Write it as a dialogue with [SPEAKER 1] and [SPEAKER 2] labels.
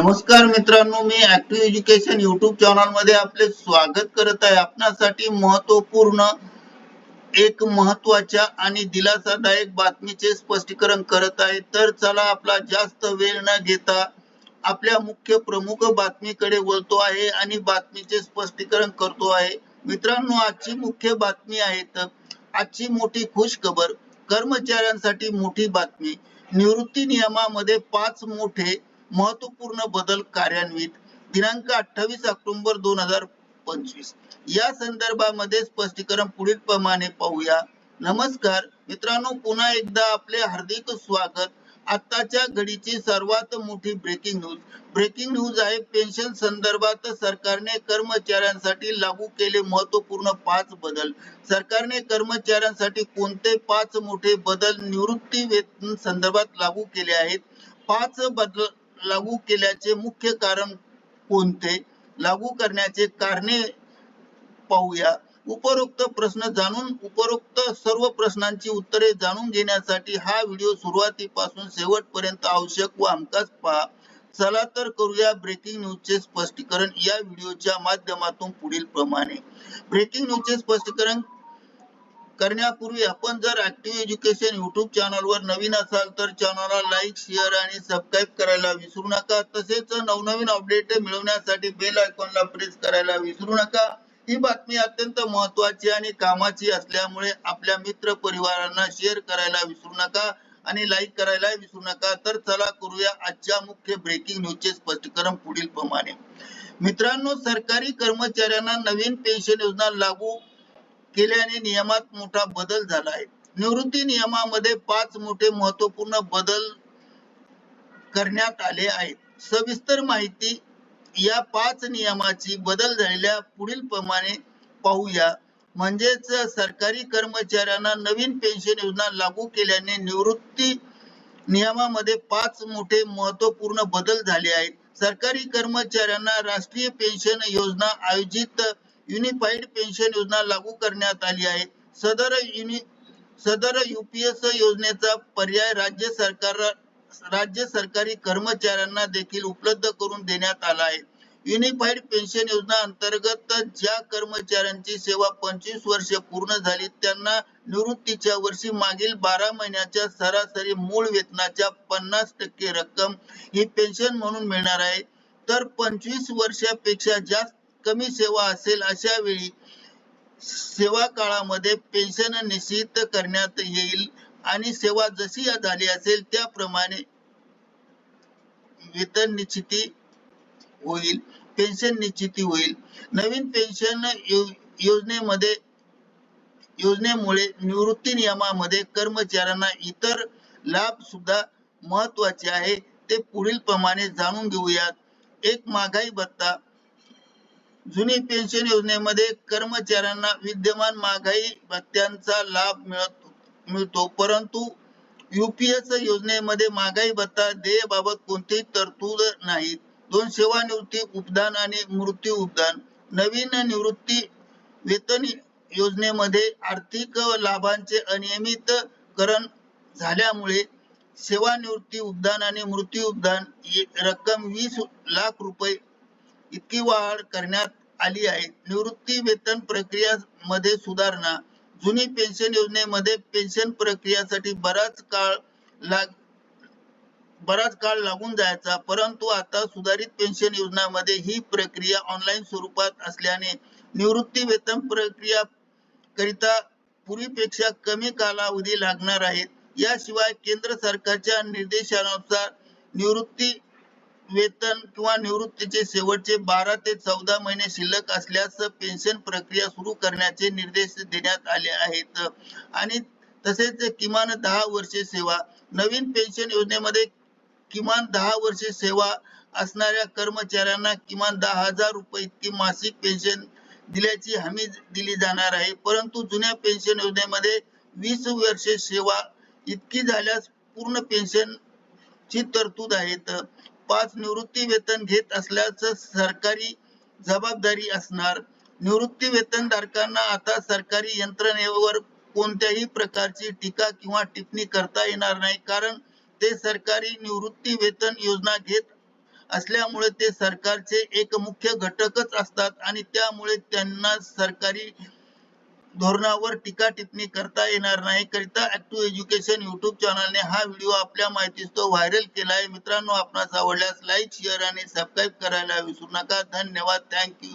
[SPEAKER 1] नमस्कार मित्रांनो मी ऍक्टिव्ह एज्युकेशन युट्यूब चॅनलमध्ये आपले स्वागत करत आहे. आपणासाठी महत्त्वपूर्ण एक महत्त्वाच्या आणि दिलासादायक बातमीचे स्पष्टीकरण करत आहे. तर चला आपला जास्त वेळ न घेता आपल्या मुख्य प्रमुख बातमीकडे वळतो आहे आणि बातमीचे स्पष्टीकरण करतो आहे. मित्रांनो आजची मुख्य बातमी आहे तर आजची मोठी खुश खबर कर्मचाऱ्यांसाठी मोठी बातमी. निवृत्ती नियमामध्ये पाच मोठे महत्त्वपूर्ण बदल कार्यान्वित. दिनांक अठ्ठावीस ऑक्टोबर दोन हजार पंचवीस. या संदर्भामध्ये स्पष्टीकरण पुढील प्रमाणे पाहूया. नमस्कार. मित्रांनो पुन्हा एकदा आपले हार्दिक स्वागत. आताच्या घडीची सर्वात मोठी ब्रेकिंग न्यूज ब्रेकिंग न्यूज आहे पेन्शन संदर्भात सरकारने कर्मचाऱ्यांसाठी लागू केले महत्त्वपूर्ण पाच बदल. सरकारने कर्मचाऱ्यांसाठी कोणते पाच मोठे बदल निवृत्ती वेतन संदर्भात लागू केले आहेत? पाच बदल लागू केल्याचे मुख्य कारण कोणते? लागू करण्याचे कारणे पाहूया. उपरोक्त प्रश्न जाणून उपरोक्त सर्व प्रश्नांची उत्तरे जाणून घेण्यासाठी हा व्हिडिओ सुरुवातीपासून शेवटपर्यंत आवश्यक व हमखास पहा. चला तर करूया ब्रेकिंग न्यूजचे स्पष्टीकरण. या व्हिडिओच्या माध्यमातून पुढील प्रमाणे. ब्रेकिंग न्यूजचे स्पष्टीकरण करण्यापूर्वी आपण जर ऍक्टिव्ह एज्युकेशन युट्यूब चॅनलवर नवीन असाल तर चॅनलला लाईक शेअर आणि सबस्क्राईब करायला विसरू नका. तसेच नवनवीन अपडेट मिळवण्यासाठी बेल आयकॉनला प्रेस करायला विसरू नका. ही बातमी अत्यंत महत्वाची आणि कामाची असल्यामुळे आपल्या मित्र परिवारांना शेअर करायला विसरू नका आणि लाईक करायला विसरू नका. तर चला करूया आजच्या मुख्य ब्रेकिंग न्यूजचे स्पष्टीकरण पुढील प्रमाणे मित्रांनो सरकारी कर्मचाऱ्यांना नवीन पेन्शन योजना लागू केल्याने नियमात मोठा बदल झाला आहे. निवृत्ती नियमामध्ये पाच मोठे महत्त्वपूर्ण बदल करण्यात आले आहेत. सविस्तर माहिती या पाच नियमाची बदल झालेल्या पुढील प्रमाणे पाहूया. म्हणजेच सरकारी कर्मचाऱ्यांना नवीन पेन्शन योजना लागू केल्याने निवृत्ती नियमामध्ये पाच मोठे महत्त्वपूर्ण बदल झाले आहेत. सरकारी कर्मचाऱ्यांना राष्ट्रीय पेन्शन योजना आयोजित युनिफाईड पेन्शन योजना लागू करण्यात आली आहे. सदर युनि सदर युपीएस योजनेचा पर्याय राज्य सरकार राज्य सरकारी कर्मचाऱ्यांना देखील उपलब्ध करून देण्यात आला आहे. युनिफाईड पेन्शन योजना अंतर्गत ज्या कर्मचाऱ्यांची सेवा पंचवीस वर्ष पूर्ण झाली त्यांना निवृत्तीच्या वर्षी मागील बारा महिन्याच्या सरासरी मूळ वेतनाच्या पन्नास टक्के रक्कम ही पेन्शन म्हणून मिळणार आहे. तर पंचवीस वर्षापेक्षा जास्त कमी सेवा असेल अशा वेळी सेवा काळामध्ये पेन्शन निश्चित करण्यात येईल. आणि सेवा जशी झाली असेल त्याप्रमाणे वेतन निश्चिती होईल. पेन्शन निश्चिती होईल. नवीन पेन्शन योजनेमध्ये योजनेमुळे निवृत्ती नियमामध्ये कर्मचाऱ्यांना इतर लाभ सुद्धा महत्त्वाचे आहे. ते पुढील प्रमाणे जाणून घेऊयात. एक महागाई भत्ता जुनी पेन्शन योजनेमध्ये कर्मचाऱ्यांना विद्यमान महागाई भत्त्यांचा लाभ मिळत मिळतो. परंतु युपीएस योजनेमध्ये महागाई भत्ता देयबाबत कोणतीही तरतूद नाही. दोन सेवानिवृत्ती उपदान आणि मृत्यू उपदान. नवीन निवृत्ती वेतन योजनेमध्ये आर्थिक लाभांचे अनियमितकरण झाल्यामुळे सेवानिवृत्ती उपदान आणि मृत्यू उपदान रक्कम वीस लाख रुपये इतकी वाढ करण्यात आली आहे. निवृत्ती वेतन प्रक्रिया मध्ये सुधारणा. जुनी पेन्शन योजनेमध्ये पेन्शन प्रक्रियासाठी बराच काळ लाग बराच काळ लागून जायचा. परंतु आता सुधारित पेन्शन योजनामध्ये ही प्रक्रिया ऑनलाईन स्वरूपात असल्याने निवृत्ती वेतन प्रक्रिया करिता पूर्वीपेक्षा कमी कालावधी लागणार आहेत याशिवाय केंद्र सरकारच्या निर्देशानुसार निवृत्ती वेतन किंवा निवृत्तीचे शेवटचे बारा ते चौदा महिने शिल्लक असल्यास पेन्शन प्रक्रिया सुरू करण्याचे निर्देश देण्यात आले आहेत. आणि तसेच किमान दहा वर्षे सेवा नवीन पेन्शन योजनेमध्ये किमान दहा वर्षे सेवा असणाऱ्या कर्मचाऱ्यांना किमान दहा हजार रुपये इतकी मासिक पेन्शन दिल्याची हमी दिली जाणार आहे. परंतु जुन्या पेन्शन योजनेमध्ये वीस वर्षे सेवा इतकी झाल्यास पूर्ण पेन्शन ची तरतूद आहेत. पाच निवृत्ती वेतन घेत असल्याचं सरकारी जबाबदारी असणार. निवृत्ती वेतन धारकांना आता सरकारी यंत्रणेवर कोणत्याही प्रकारची टीका किंवा टिप्पणी करता येणार नाही कारण ते सरकारी निवृत्ती वेतन योजना घेत असल्यामुळे ते सरकारचे एक मुख्य घटकच असतात आणि त्यामुळे त्यांना सरकारी धोरणावर टीका टिप्पणी करता येणार नाही. करिता ऍक्टिव्ह एज्युकेशन युट्यूब चॅनलने हा व्हिडिओ आपल्या माहितीस्तव व्हायरल केला आहे मित्रांनो आपणास आवडल्यास लाईक शेअर आणि सबस्क्राईब करायला विसरू नका. धन्यवाद. थँक्यू